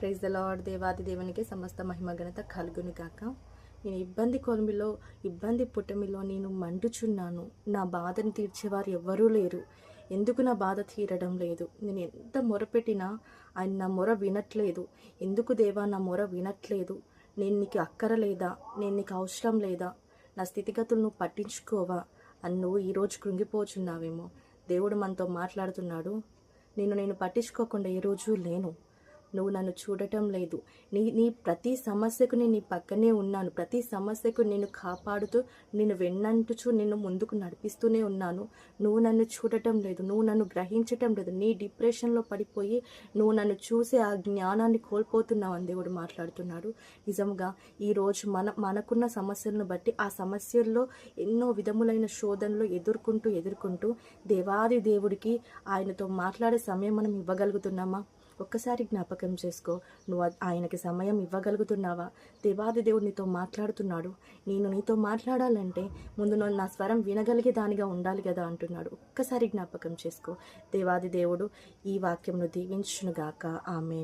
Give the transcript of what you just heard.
Praise the lord దేవాది దేవునికి సమస్త మహిమ ఘనత కలుగును గాక. నేను ఇబ్బంది కొలిమిలో ఇబ్బంది పుట్టమిలో నేను మండుచున్నాను. నా బాధను తీర్చేవారు ఎవ్వరూ లేరు. ఎందుకు నా బాధ తీరడం లేదు? నేను ఎంత మొరపెట్టినా ఆయన నా మొర వినట్లేదు. ఎందుకు దేవా నా మొర వినట్లేదు? నేను నీకు అక్కర లేదా? నేను నీకు అవసరం లేదా? నా స్థితిగతులు నువ్వు పట్టించుకోవా? అని నువ్వు ఈరోజు కృంగిపోచున్నావేమో. దేవుడు మనతో మాట్లాడుతున్నాడు. నేను నేను పట్టించుకోకుండా ఏ రోజు లేను. నువ్వు నన్ను చూడటం లేదు. నీ నీ ప్రతి సమస్యకు నేను నీ పక్కనే ఉన్నాను. ప్రతి సమస్యకు నేను కాపాడుతూ నేను వెన్నంటుచూ నిన్ను ముందుకు నడిపిస్తూనే ఉన్నాను. నువ్వు నన్ను చూడటం లేదు. నువ్వు నన్ను గ్రహించటం లేదు. నీ డిప్రెషన్లో పడిపోయి నువ్వు నన్ను చూసే ఆ జ్ఞానాన్ని కోల్పోతున్నావు అని దేవుడు మాట్లాడుతున్నాడు. నిజంగా ఈరోజు మన మనకున్న సమస్యలను బట్టి ఆ సమస్యల్లో ఎన్నో విధములైన శోధనలు ఎదుర్కొంటూ ఎదుర్కొంటూ దేవాది దేవుడికి ఆయనతో మాట్లాడే సమయం మనం ఇవ్వగలుగుతున్నామా? ఒక్కసారి జ్ఞాపకం చేసుకో. నువ్వు ఆయనకి సమయం ఇవ్వగలుగుతున్నావా? దేవాది దేవుడు నీతో మాట్లాడుతున్నాడు. నేను నీతో మాట్లాడాలంటే ముందు నువ్వు నా స్వరం వినగలిగే దానిగా ఉండాలి కదా అంటున్నాడు. ఒక్కసారి జ్ఞాపకం చేసుకో. దేవాది దేవుడు ఈ వాక్యంను దీవించునుగాక. ఆమె